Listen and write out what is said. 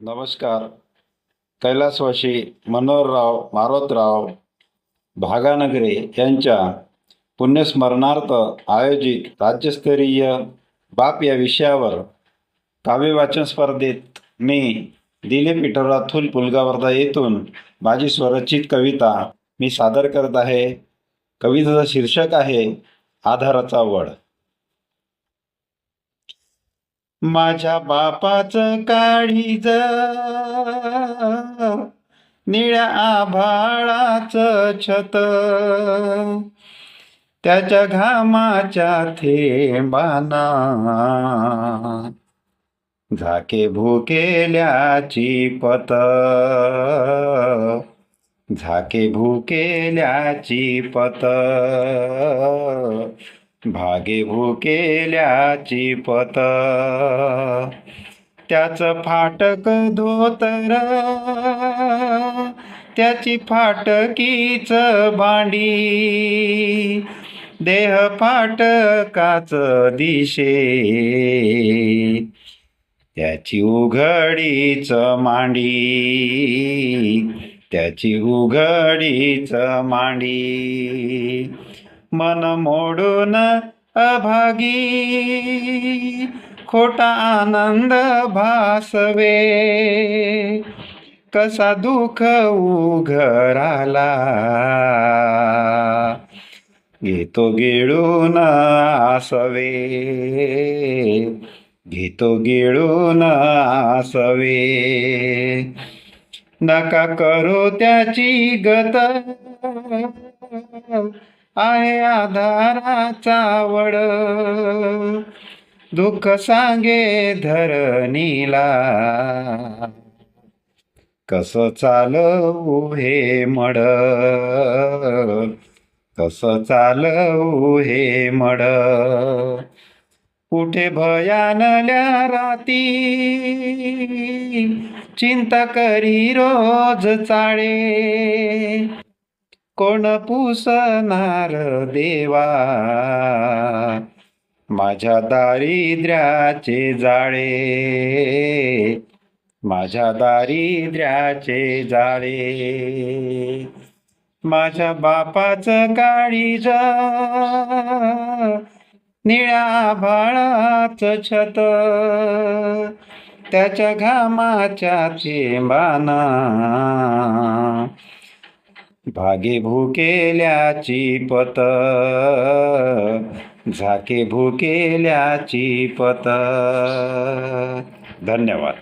नमस्कार. कैलासवासी मनोहरराव मारोतराव भागानगरे यांच्या पुण्यस्मरणार्थ आयोजित राज्यस्तरीय बाप या विषयावर काव्यवाचन स्पर्धेत मी दिलीप विठ्ठलराव पुलगावर्धा येथून माझी स्वरचित कविता मी सादर करत आहे. कवितेचं शीर्षक आहे आधाराचा वड. माझ्या बापाचं काळीज निळ्या आभाळाचं छत. त्याच्या घामाच्या थेंबाना झाके भुकेल्याची पत. झाके भुकेल्याची पत. भागे भुकेल्याची पत. त्याचं फाटक धोतर त्याची फाटकीच भांडी. देह फाटकाच दिशे. त्याची उघडीच मांडी. त्याची उघडीच मांडी. मन मोडून अभागी. खोटा आनंद भासवे. कसा दुःख उघराला. घेतो गिळून आसवे. घेतो गिळून आसवे. नका करो त्याची गत. आहे आधाराचा वड दुःख सांगे धरणीला. कस चालवू हे मड? कस चालवू हे मड? कुठे भयानल्या राती? चिंता करी रोज चाळे. कोण पुसणार देवा? माझ्या दारिद्र्याचे जाळे. माझ्या दारिद्र्याचे जाळे. माझ्या बापाचं काळीज निळ्या भाळाच छत. त्याच्या घामाच्या थेंबाना भागे भुकेल्याची पत. झाके भुकेल्याची पत. धन्यवाद.